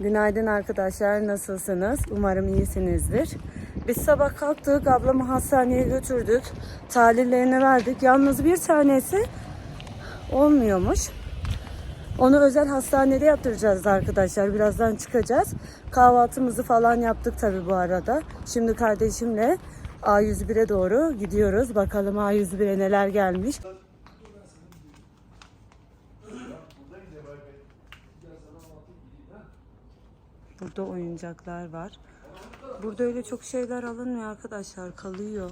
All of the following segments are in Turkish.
Günaydın arkadaşlar, nasılsınız? Umarım iyisinizdir. Biz sabah kalktık, ablamı hastaneye götürdük. Tahlillerini verdik. Yalnız bir tanesi olmuyormuş. Onu özel hastanede yaptıracağız arkadaşlar. Birazdan çıkacağız. Kahvaltımızı falan yaptık tabii bu arada. Şimdi kardeşimle A101'e doğru gidiyoruz. Bakalım A101'e neler gelmiş. Burada oyuncaklar var. Burada öyle çok şeyler alınmıyor arkadaşlar. Kalıyor.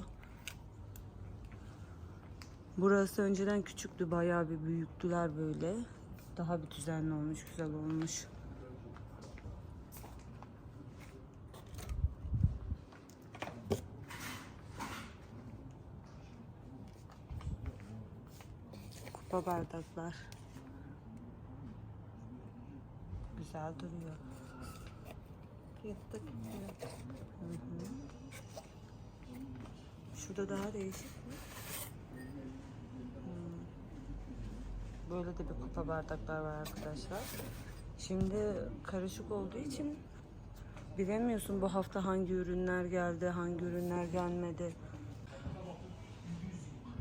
Burası önceden küçüktü. Bayağı bir büyüktüler böyle. Daha bir düzenli olmuş. Güzel olmuş. Kupa bardaklar. Güzel duruyor. Hı hı. Şurada daha değişik mi? Böyle de bir kupa bardaklar var arkadaşlar. Şimdi karışık olduğu için bilemiyorsun bu hafta hangi ürünler geldi, hangi ürünler gelmedi.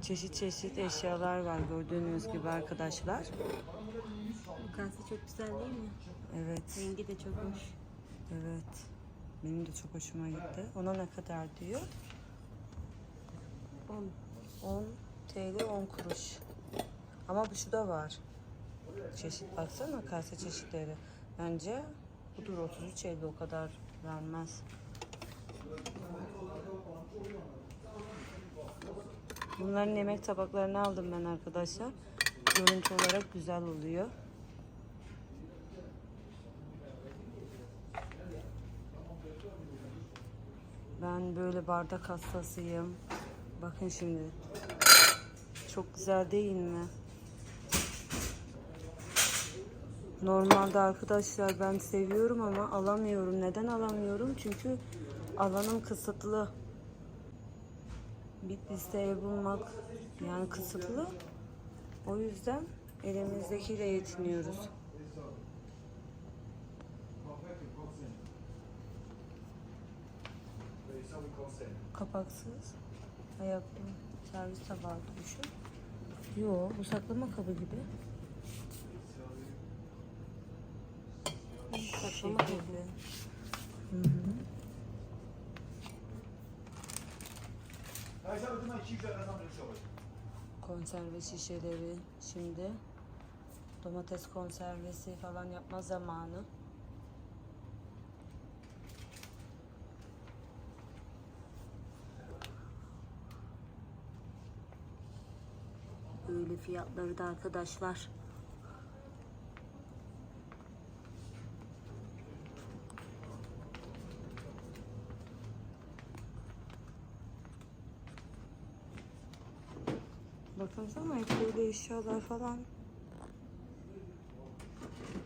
Çeşit çeşit eşyalar var gördüğünüz gibi arkadaşlar. Bu kase çok güzel değil mi? Evet. Rengi de çok hoş. Evet. Benim de çok hoşuma gitti. Ona ne kadar diyor? 10. 10 TL 10 kuruş. Ama bu şu da var. Çeşit baksana kase çeşitleri. Bence budur 33 50 o kadar vermez. Bunların yemek tabaklarını aldım ben arkadaşlar. Görüntü olarak güzel oluyor. Böyle bardak hastasıyım. Bakın şimdi. Çok güzel değil mi? Normalde arkadaşlar ben seviyorum ama alamıyorum. Neden alamıyorum? Çünkü alanım kısıtlı. Bir listeye bulmak yani kısıtlı. O yüzden elimizdekiyle yetiniyoruz. Kapaksız. Ayaklı servis tabağı düşün. Yo bu saklama kabı gibi. Saklama Şekilde. kabı. Hı hı. Konserve şişeleri şimdi domates konservesi falan yapma zamanı. Böyle fiyatları da arkadaşlar. Bakınsana hep böyle eşyalar falan.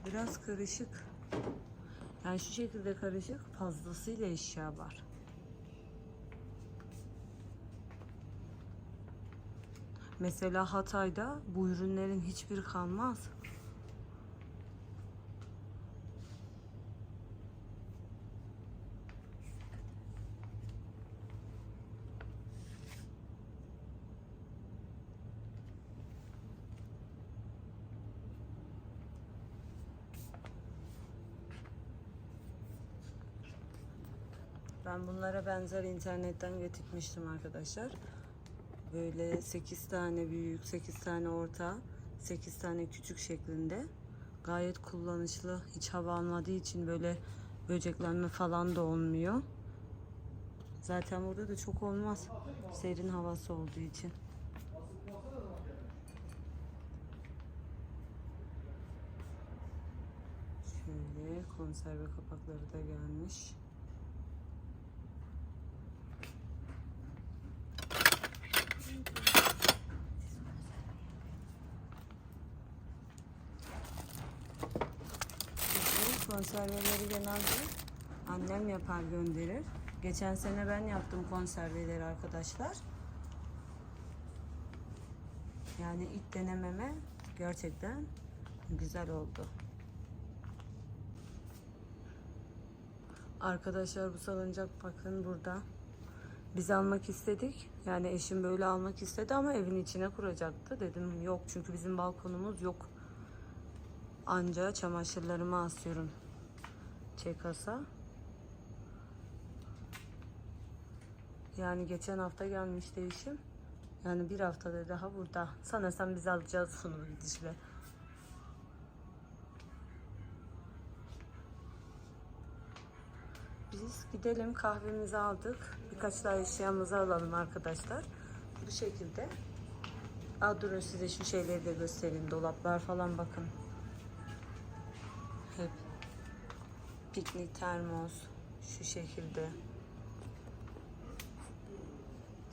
Biraz karışık. Yani şu şekilde karışık fazlasıyla eşya var. Mesela Hatay'da bu ürünlerin hiçbiri kalmaz. Ben bunlara benzer internetten getirmiştim arkadaşlar. Böyle 8 tane büyük, 8 tane orta, 8 tane küçük şeklinde. Gayet kullanışlı. Hiç hava almadığı için böyle böceklenme falan da olmuyor. Zaten burada da çok olmaz. Serin havası olduğu için. Şöyle konserve kapakları da gelmiş. Bizim konserveleri genelde annem yapar gönderir. Geçen sene ben yaptım konserveleri arkadaşlar. Yani ilk denememe gerçekten güzel oldu. Arkadaşlar bu salıncak bakın burada. Biz almak istedik. Yani eşim böyle almak istedi ama evin içine kuracaktı. Dedim yok çünkü bizim balkonumuz yok. Anca çamaşırlarımı asıyorum. Çekasa. Yani geçen hafta gelmişti eşim. Yani bir haftada daha burada. Sanırsam biz alacağız bunu gidişle. Biz gidelim kahvemizi aldık. Birkaç daha eşyamızı alalım arkadaşlar. Bu şekilde. Aa, durun size şu şeyleri de göstereyim. Dolaplar falan bakın. Piknik termos şu şekilde.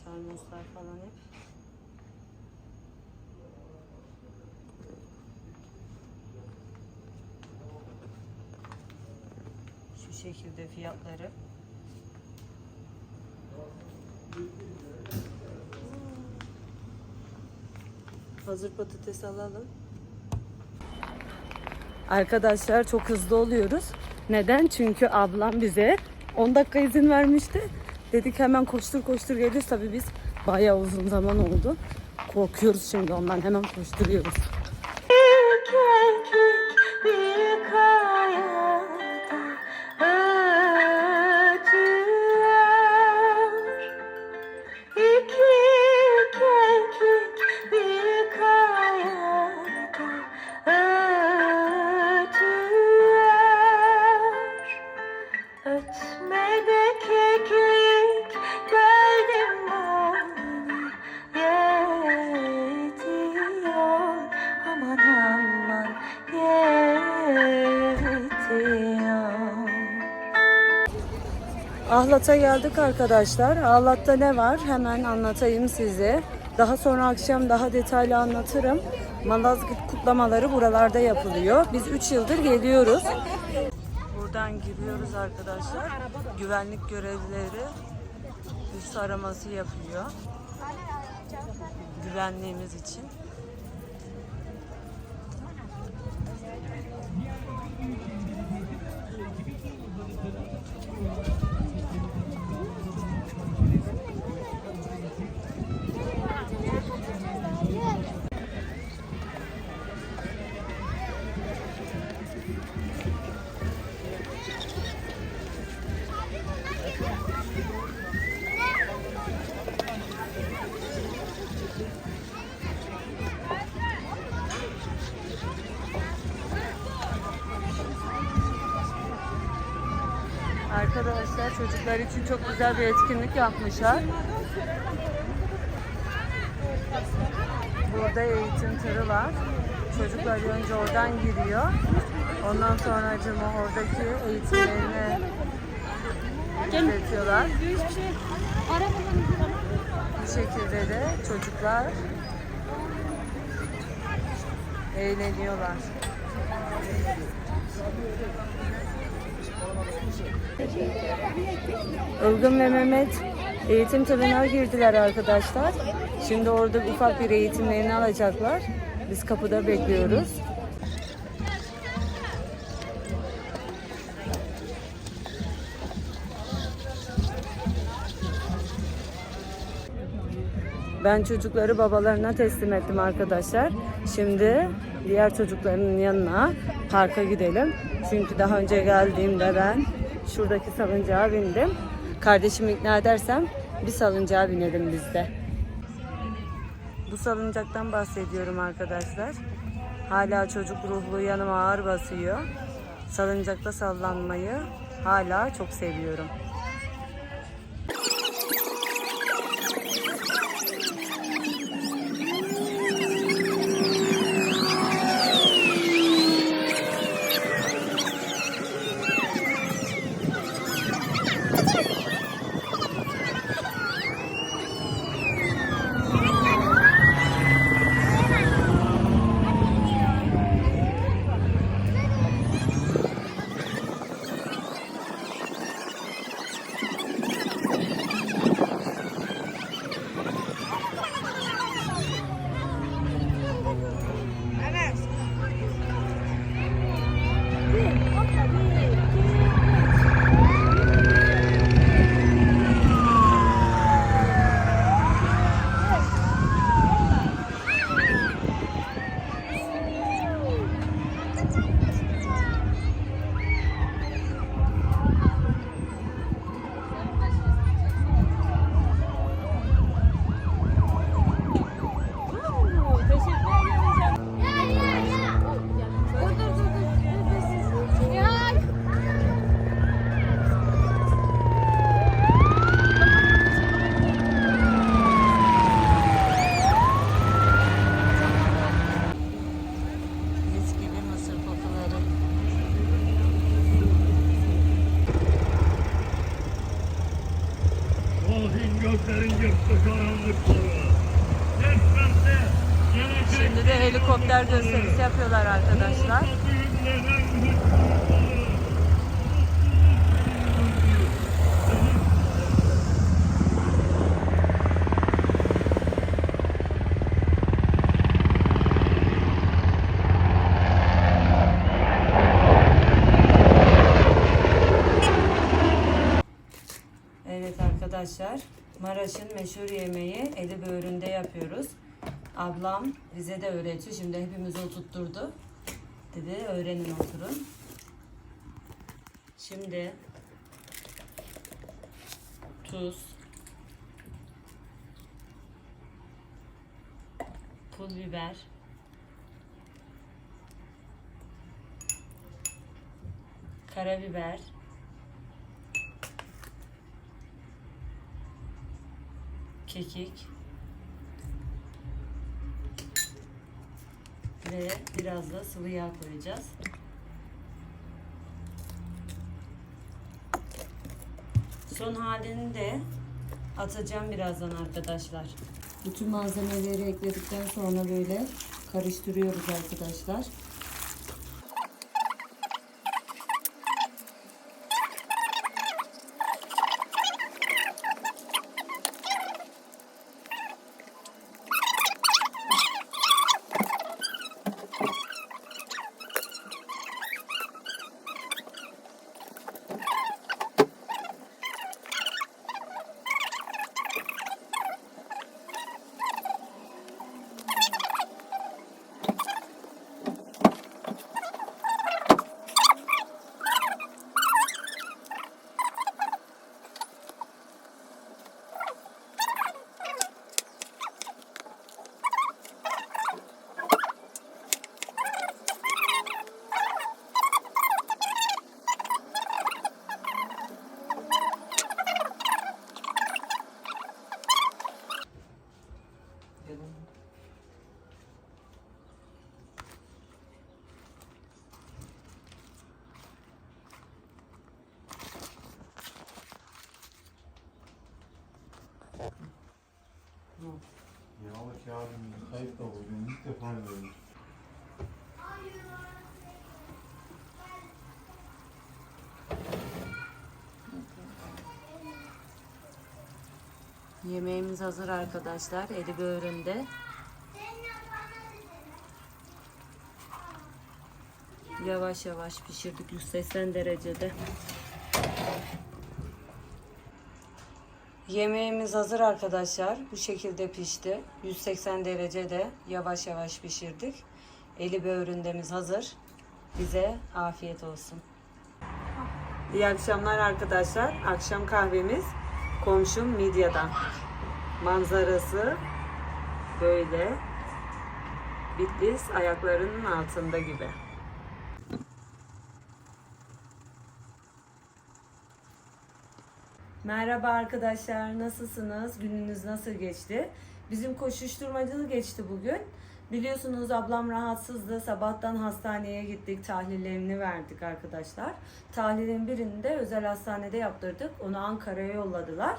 Termoslar falan hep. Şu şekilde fiyatları. Hazır patates alalım. Arkadaşlar çok hızlı oluyoruz. Neden? Çünkü ablam bize 10 dakika izin vermişti. Dedik hemen koştur koştur geliyoruz. Tabii biz bayağı uzun zaman oldu. Korkuyoruz şimdi ondan hemen koşturuyoruz. Ahlat'a geldik arkadaşlar. Ahlat'ta ne var? Hemen anlatayım size. Daha sonra akşam daha detaylı anlatırım. Malazgirt kutlamaları buralarda yapılıyor. Biz 3 yıldır geliyoruz. Buradan giriyoruz arkadaşlar. Güvenlik görevlileri üst araması yapıyor. Güvenliğimiz için. Çocuklar için çok güzel bir etkinlik yapmışlar. Burada eğitim tırı var. Çocuklar önce oradan giriyor. Ondan sonra acıma oradaki eğitimlerini izletiyorlar. Bu şekilde de çocuklar eğleniyorlar. Ilgın ve Mehmet eğitim tırına girdiler arkadaşlar. Şimdi orada ufak bir eğitimlerini alacaklar. Biz kapıda bekliyoruz. Ben çocukları babalarına teslim ettim arkadaşlar. Şimdi diğer çocukların yanına parka gidelim. Çünkü daha önce geldiğimde ben şuradaki salıncağa bindim. Kardeşimi ikna edersem bir salıncağa binelim biz de. Bu salıncaktan bahsediyorum arkadaşlar. Hala çocuk ruhlu yanıma ağır basıyor. Salıncakta sallanmayı hala çok seviyorum. Arkadaşlar. Evet arkadaşlar, Maraş'ın meşhur yemeği eli böğründe yapıyoruz. Ablam bize de öğretiyor. Şimdi hepimizi oturtturdu. Dedi öğrenin oturun. Şimdi tuz, pul biber, karabiber, kekik ve biraz da sıvı yağ koyacağız. Son halini de atacağım birazdan arkadaşlar. Bütün malzemeleri ekledikten sonra böyle karıştırıyoruz arkadaşlar. Kağıdın kayıp da. İlk defa görüyorum. Yemeğimiz hazır arkadaşlar. Eli böğründe. Yavaş yavaş pişirdik 180 derecede. Yemeğimiz hazır arkadaşlar. Bu şekilde pişti. 180 derecede yavaş yavaş pişirdik. Eli böğründemiz hazır. Bize afiyet olsun. İyi akşamlar arkadaşlar. Akşam kahvemiz komşum Midya'dan. Manzarası böyle. Bitlis ayaklarının altında gibi. Merhaba arkadaşlar, nasılsınız? Gününüz nasıl geçti? Bizim koşuşturmacalı geçti bugün. Biliyorsunuz ablam rahatsızdı. Sabahtan hastaneye gittik, tahlillerini verdik arkadaşlar. Tahlilin birini de özel hastanede yaptırdık. Onu Ankara'ya yolladılar.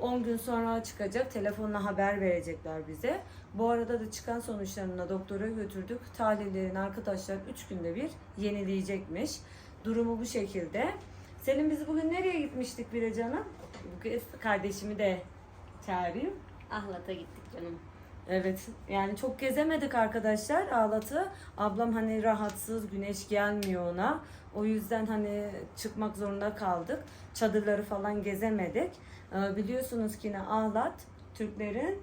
10 gün sonra çıkacak. Telefonla haber verecekler bize. Bu arada da çıkan sonuçlarını doktora götürdük. Tahlillerin arkadaşlar 3 günde bir yenileyecekmiş. Durumu bu şekilde. Senin biz bugün nereye gitmiştik bire canım? Bu kez kardeşimi de çağırayım. Ahlat'a gittik canım. Evet yani çok gezemedik arkadaşlar Ağlat'ı. Ablam hani rahatsız güneş gelmiyor ona. O yüzden hani çıkmak zorunda kaldık. Çadırları falan gezemedik. Ee, biliyorsunuz ki yine Ağlat Türklerin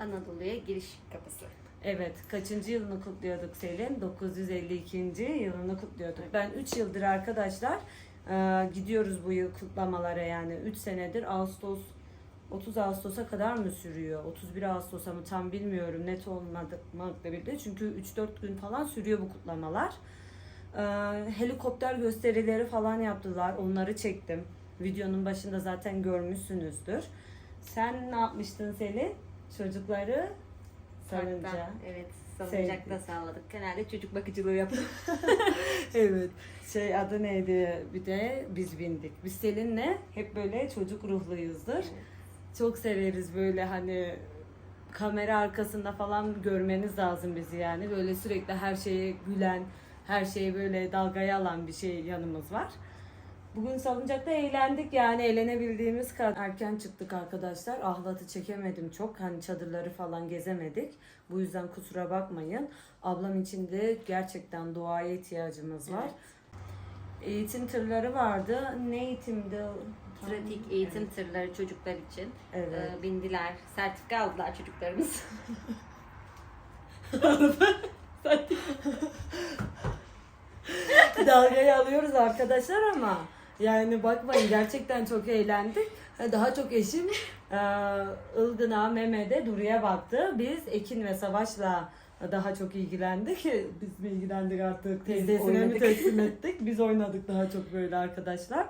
Anadolu'ya giriş kapısı. Evet, kaçıncı yılını kutluyorduk Selin? 952. yılını kutluyorduk. Ben 3 yıldır arkadaşlar e, gidiyoruz bu yıl kutlamalara yani 3 senedir Ağustos 30 Ağustos'a kadar mı sürüyor? 31 Ağustos'a mı tam bilmiyorum net olmadıkla birlikte. Çünkü 3-4 gün falan sürüyor bu kutlamalar. E, helikopter gösterileri falan yaptılar. Onları çektim. Videonun başında zaten görmüşsünüzdür. Sen ne yapmıştın Selin? Çocukları sarınca. Evet. Salıncakta sağladık. Genelde çocuk bakıcılığı yaptık. evet. Şey adı neydi? Bir de biz bindik. Biz Selin'le hep böyle çocuk ruhluyuzdur. çok severiz böyle hani kamera arkasında falan görmeniz lazım bizi yani. Böyle sürekli her şeye gülen, her şeye böyle dalgaya alan bir şey yanımız var. Bugün salıncakta eğlendik yani eğlenebildiğimiz kadar erken çıktık arkadaşlar. Ahlatı çekemedim çok. Hani çadırları falan gezemedik. Bu yüzden kusura bakmayın. Ablam için de gerçekten doğaya ihtiyacımız var. Eğitim tırları vardı. Ne eğitimdi? Pratik eğitim tırları çocuklar için. Evet. Ee, bindiler. Sertifika aldılar çocuklarımız. dalgayı alıyoruz arkadaşlar ama yani bakmayın gerçekten çok eğlendik. Daha çok eşim e, Ilgın'a, Mehmet'e, Duru'ya baktı. Biz Ekin ve Savaş'la daha çok ilgilendik. Biz mi ilgilendik artık? Teyzesine mi teslim ettik? Biz oynadık daha çok böyle arkadaşlar.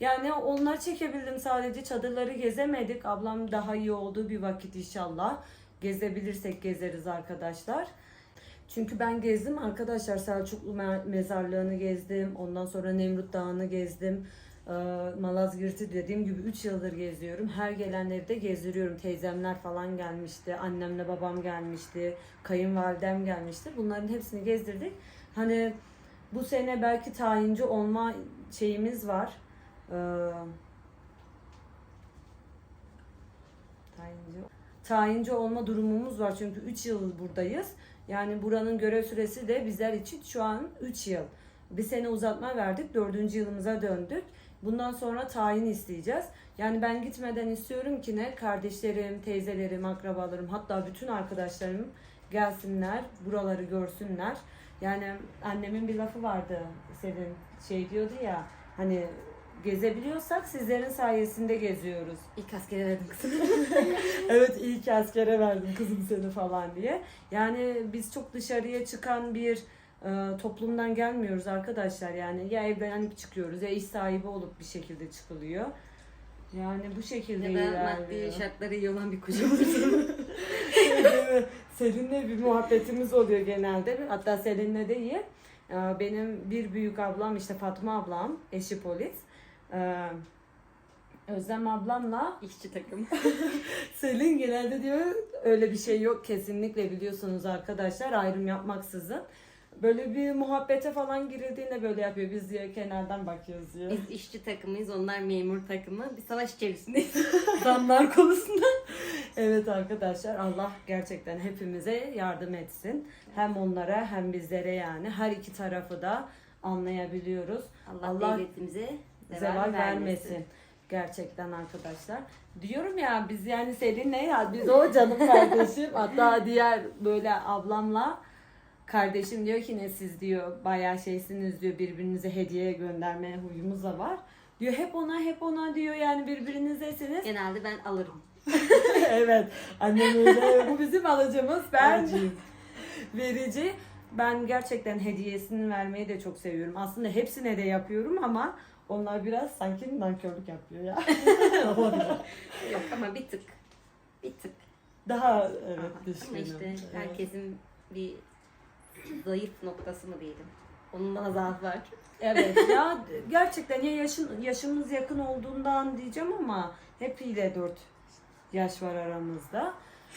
Yani onları çekebildim sadece çadırları gezemedik. Ablam daha iyi olduğu bir vakit inşallah. Gezebilirsek gezeriz arkadaşlar. Çünkü ben gezdim arkadaşlar Selçuklu me- mezarlığını gezdim. Ondan sonra Nemrut Dağı'nı gezdim. Ee, Malazgirt'i dediğim gibi 3 yıldır geziyorum. Her gelenleri de gezdiriyorum. Teyzemler falan gelmişti. Annemle babam gelmişti. Kayınvalidem gelmişti. Bunların hepsini gezdirdik. Hani bu sene belki tayinci olma şeyimiz var. Ee, tayinci tayinci olma durumumuz var çünkü 3 yıl buradayız. Yani buranın görev süresi de bizler için şu an 3 yıl. Bir sene uzatma verdik. 4. yılımıza döndük. Bundan sonra tayin isteyeceğiz. Yani ben gitmeden istiyorum ki ne kardeşlerim, teyzelerim, akrabalarım hatta bütün arkadaşlarım gelsinler, buraları görsünler. Yani annemin bir lafı vardı senin şey diyordu ya hani gezebiliyorsak sizlerin sayesinde geziyoruz. İlk askere verdim kızım. evet ki askere verdim kızım seni falan diye. Yani biz çok dışarıya çıkan bir e, toplumdan gelmiyoruz arkadaşlar. Yani ya evlenip çıkıyoruz ya iş sahibi olup bir şekilde çıkılıyor. Yani bu şekilde ya da ilerliyor. maddi şartları iyi olan bir kocamız. Selin'le bir muhabbetimiz oluyor genelde. Hatta Selin'le de iyi. Ee, Benim bir büyük ablam işte Fatma ablam, eşi polis. Ee, Özlem ablamla İşçi takım. Selin genelde diyor öyle bir şey yok kesinlikle biliyorsunuz arkadaşlar ayrım yapmaksızın. Böyle bir muhabbete falan girildiğinde böyle yapıyor. Biz diyor kenardan bakıyoruz diyor. Biz işçi takımıyız, onlar memur takımı. Bir savaş içerisindeyiz. Zamlar konusunda. Evet arkadaşlar Allah gerçekten hepimize yardım etsin. Hem onlara hem bizlere yani her iki tarafı da anlayabiliyoruz. Allah, Allah devletimize zeval, zeval, vermesin. Gerçekten arkadaşlar. Diyorum ya biz yani Selin'le ya biz o canım kardeşim hatta diğer böyle ablamla kardeşim diyor ki ne siz diyor bayağı şeysiniz diyor birbirinize hediye gönderme huyumuz da var. Diyor hep ona hep ona diyor yani birbirinizdesiniz. Genelde ben alırım. evet annem öyle. Bu bizim alıcımız. Ben verici. Ben gerçekten hediyesini vermeyi de çok seviyorum. Aslında hepsine de yapıyorum ama onlar biraz sanki nankörlük yapıyor ya. Olabilir. Yok ama bir tık. Bir tık. Daha evet Ama düşünüyorum. işte Evet. herkesin bir zayıf noktası mı diyelim. Onun da zaaf var. Evet ya gerçekten ya yaşın, yaşımız yakın olduğundan diyeceğim ama hep ile 4 yaş var aramızda.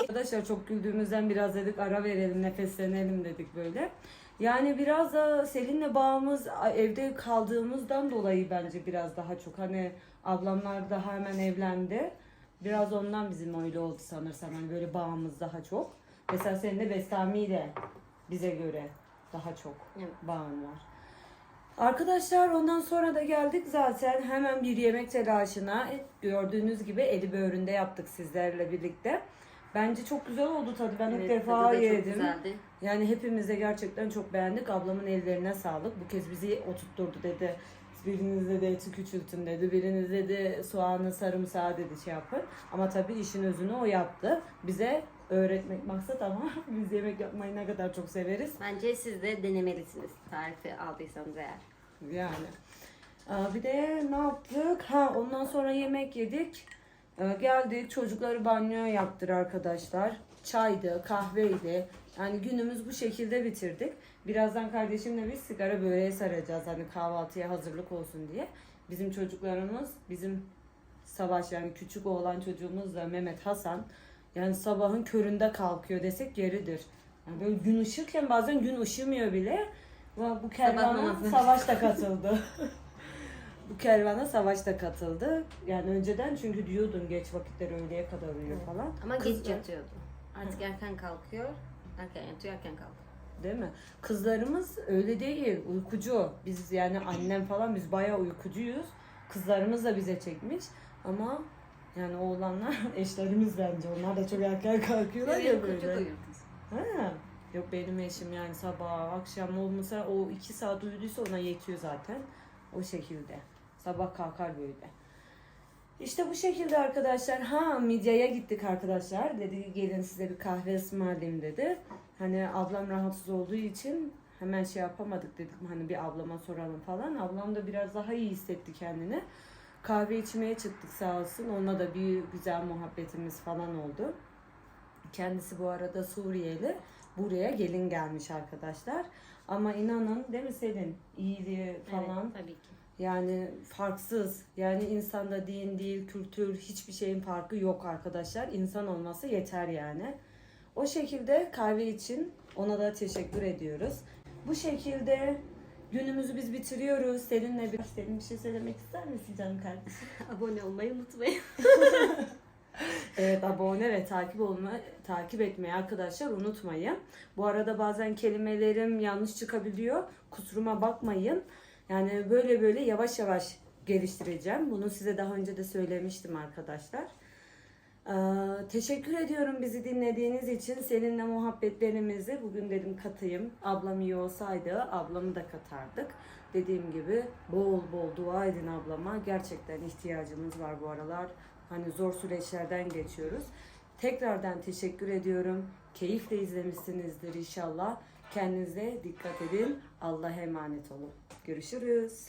Arkadaşlar çok güldüğümüzden biraz dedik ara verelim nefeslenelim dedik böyle. Yani biraz da Selin'le bağımız evde kaldığımızdan dolayı bence biraz daha çok hani ablamlar daha hemen evlendi. Biraz ondan bizim öyle oldu sanırsam hani böyle bağımız daha çok. Mesela senin de Bestami ile bize göre daha çok Evet. bağın var. Arkadaşlar ondan sonra da geldik zaten hemen bir yemek telaşına. Gördüğünüz gibi eli böğründe yaptık sizlerle birlikte. Bence çok güzel oldu tadı. Ben ilk Evet, defa tadı da çok yedim. güzeldi. Yani hepimiz de gerçekten çok beğendik. Ablamın ellerine sağlık. Bu kez bizi oturtturdu dedi. biriniz dedi eti küçültün dedi, biriniz dedi soğanı sarımsağı dedi şey yapın. Ama tabii işin özünü o yaptı. Bize öğretmek maksat ama biz yemek yapmayı ne kadar çok severiz. Bence siz de denemelisiniz tarifi aldıysanız eğer. Yani. Aa, Bir de ne yaptık? Ha ondan sonra yemek yedik. Ee, Geldik çocukları banyo yaptır arkadaşlar. Çaydı, kahveydi. Yani günümüz bu şekilde bitirdik. Birazdan kardeşimle biz sigara böreği saracağız. Hani kahvaltıya hazırlık olsun diye. Bizim çocuklarımız, bizim Savaş yani küçük oğlan çocuğumuzla Mehmet Hasan yani sabahın köründe kalkıyor desek yeridir. Yani böyle gün ışırken bazen gün ışımıyor bile. Bu kervana. Savaş da katıldı. bu kervana Savaş da katıldı. Yani önceden çünkü diyordun geç vakitler öğleye kadar uyuyor falan. Ama geç yatıyordu. Artık erken kalkıyor. Erken yatıyor, erken kalkıyor. Değil mi? Kızlarımız öyle değil, uykucu. Biz yani annem falan biz bayağı uykucuyuz. Kızlarımız da bize çekmiş. Ama yani oğlanlar eşlerimiz bence. Onlar da çok erken kalkıyorlar ya Çocuk böyle. Ha. Yok benim eşim yani sabah akşam olmasa o iki saat uyuduysa ona yetiyor zaten. O şekilde. Sabah kalkar böyle. İşte bu şekilde arkadaşlar. Ha Midya'ya gittik arkadaşlar. Dedi gelin size bir kahve ısmarlayayım dedi. Hani ablam rahatsız olduğu için hemen şey yapamadık dedik. Hani bir ablama soralım falan. Ablam da biraz daha iyi hissetti kendini. Kahve içmeye çıktık sağ olsun. Onunla da bir güzel muhabbetimiz falan oldu. Kendisi bu arada Suriyeli. Buraya gelin gelmiş arkadaşlar. Ama inanın değil mi Selin? İyiliği falan. Evet, tabii ki. Yani farksız. Yani insanda din, dil, kültür hiçbir şeyin farkı yok arkadaşlar. İnsan olması yeter yani. O şekilde kahve için ona da teşekkür ediyoruz. Bu şekilde günümüzü biz bitiriyoruz. Selin'le bir, Selin bir şey söylemek ister misin canım kardeşim? Abone olmayı unutmayın. Evet abone ve takip olma takip etmeyi arkadaşlar unutmayın. Bu arada bazen kelimelerim yanlış çıkabiliyor. Kusuruma bakmayın. Yani böyle böyle yavaş yavaş geliştireceğim. Bunu size daha önce de söylemiştim arkadaşlar. Ee, teşekkür ediyorum bizi dinlediğiniz için. Seninle muhabbetlerimizi bugün dedim katayım. Ablam iyi olsaydı ablamı da katardık. Dediğim gibi bol bol dua edin ablama. Gerçekten ihtiyacımız var bu aralar. Hani zor süreçlerden geçiyoruz. Tekrardan teşekkür ediyorum. Keyifle izlemişsinizdir inşallah. Kendinize dikkat edin. Allah'a emanet olun. Görüşürüz.